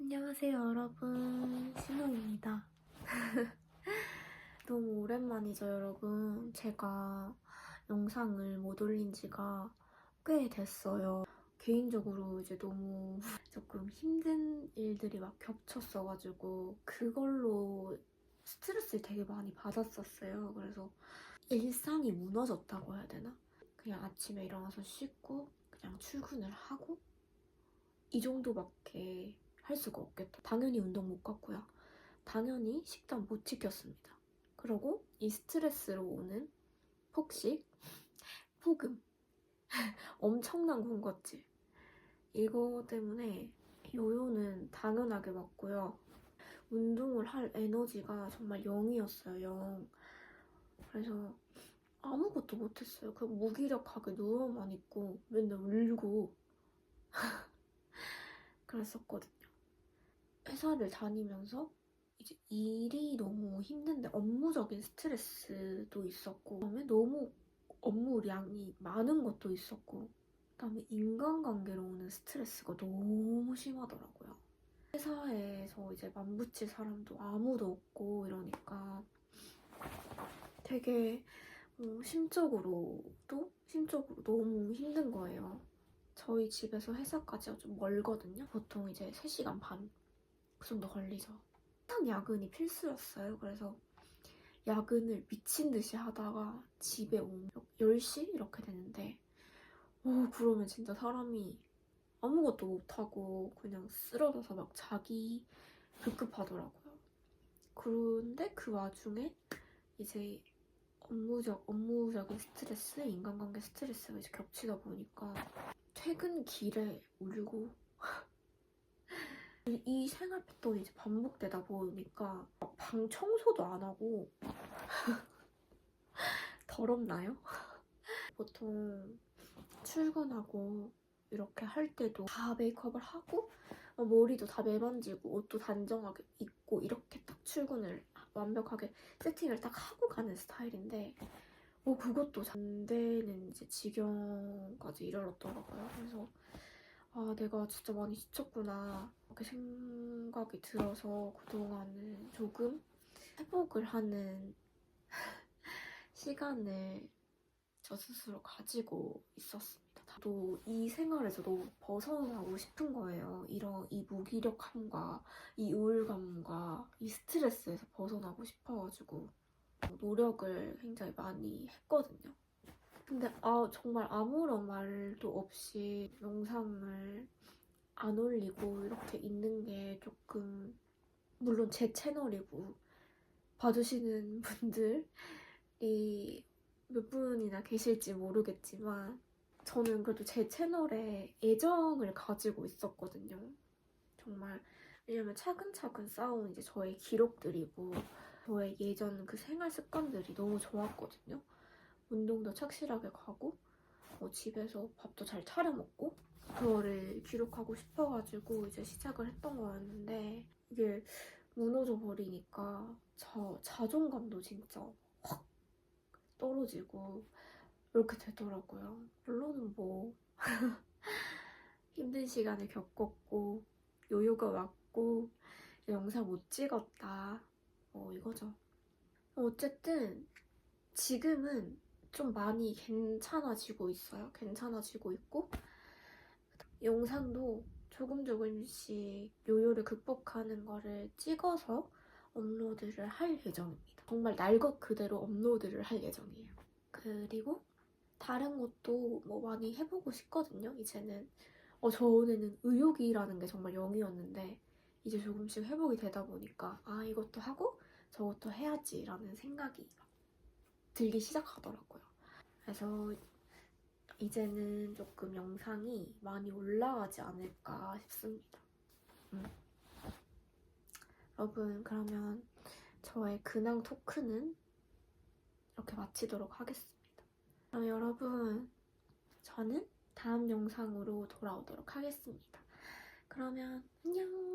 안녕하세요 여러분. 신호입니다. 너무 오랜만이죠 여러분. 제가 영상을 못 올린 지가 꽤 됐어요. 개인적으로 이제 너무 조금 힘든 일들이 막 겹쳤어가지고 그걸로 스트레스를 되게 많이 받았었어요. 그래서 일상이 무너졌다고 해야 되나? 그냥 아침에 일어나서 씻고 그냥 출근을 하고 이 정도밖에 할 수가 없겠다. 당연히 운동 못 갔고요. 당연히 식단 못 지켰습니다. 그리고 이 스트레스로 오는 폭식, 폭음, 엄청난 군것질. 이거 때문에 요요는 당연하게 맞고요. 운동을 할 에너지가 정말 0이었어요, 0. 그래서 아무것도 못했어요. 그냥 무기력하게 누워만 있고 맨날 울고 그랬었거든요. 회사를 다니면서 이제 일이 너무 힘든데 업무적인 스트레스도 있었고 그다음에 너무 업무량이 많은 것도 있었고 그다음에 인간관계로 오는 스트레스가 너무 심하더라고요. 회사에서 이제 만붙일 사람도 아무도 없고 이러니까 되게 어, 심적으로도 심적으로 너무 힘든 거예요. 저희 집에서 회사까지가 좀 멀거든요. 보통 이제 3시간 반 그 정도 걸리죠. 항상 야근이 필수였어요. 그래서 야근을 미친 듯이 하다가 집에 오면 10시 이렇게 되는데 오 그러면 진짜 사람이 아무것도 못하고 그냥 쓰러져서 막 자기 급급하더라고요. 그런데 그 와중에 이제 업무적, 업무적인 스트레스, 인간관계 스트레스가 이제 겹치다 보니까 퇴근 길에 울고 이 생활 패턴이 이제 반복되다 보니까 방 청소도 안 하고 더럽나요? 보통 출근하고 이렇게 할 때도 다 메이크업을 하고 어, 머리도 다 매만지고 옷도 단정하게 입고 이렇게 딱 출근을 완벽하게 세팅을 딱 하고 가는 스타일인데 뭐 그것도 안 되는 이제 지경까지 이르렀더라고요. 그래서 아 내가 진짜 많이 지쳤구나 이렇게 생각이 들어서 그동안은 조금 회복을 하는 시간을 저 스스로 가지고 있었습니다. 또 이 생활에서 너무 벗어나고 싶은 거예요. 이런 이 무기력함과 이 우울감과 이 스트레스에서 벗어나고 싶어가지고 노력을 굉장히 많이 했거든요. 근데 아 정말 아무런 말도 없이 영상을 안 올리고 이렇게 있는 게 조금 물론 제 채널이고 봐주시는 분들이 몇 분이나 계실지 모르겠지만 저는 그래도 제 채널에 애정을 가지고 있었거든요. 정말 왜냐면 차근차근 쌓아온 이제 저의 기록들이고 저의 예전 그 생활 습관들이 너무 좋았거든요. 운동도 착실하게 가고 어, 집에서 밥도 잘 차려 먹고 그거를 기록하고 싶어가지고 이제 시작을 했던 거였는데 이게 무너져 버리니까 저 자존감도 진짜 확 떨어지고 이렇게 되더라고요. 물론은 뭐 힘든 시간을 겪었고 요요가 왔고 영상 못 찍었다 뭐 이거죠. 어쨌든 지금은 좀 많이 괜찮아지고 있어요. 괜찮아지고 있고 영상도 조금 조금씩 요요를 극복하는 거를 찍어서 업로드를 할 예정입니다. 정말 날 것 그대로 업로드를 할 예정이에요. 그리고 다른 것도 뭐 많이 해보고 싶거든요. 이제는 어, 전에는 의욕이라는 게 정말 0이었는데 이제 조금씩 회복이 되다 보니까 아 이것도 하고 저것도 해야지라는 생각이 막 들기 시작하더라고요. 그래서 이제는 조금 영상이 많이 올라가지 않을까 싶습니다. 음. 여러분 그러면 저의 근황 토크는 이렇게 마치도록 하겠습니다. 그럼 여러분 저는 다음 영상으로 돌아오도록 하겠습니다. 그러면 안녕!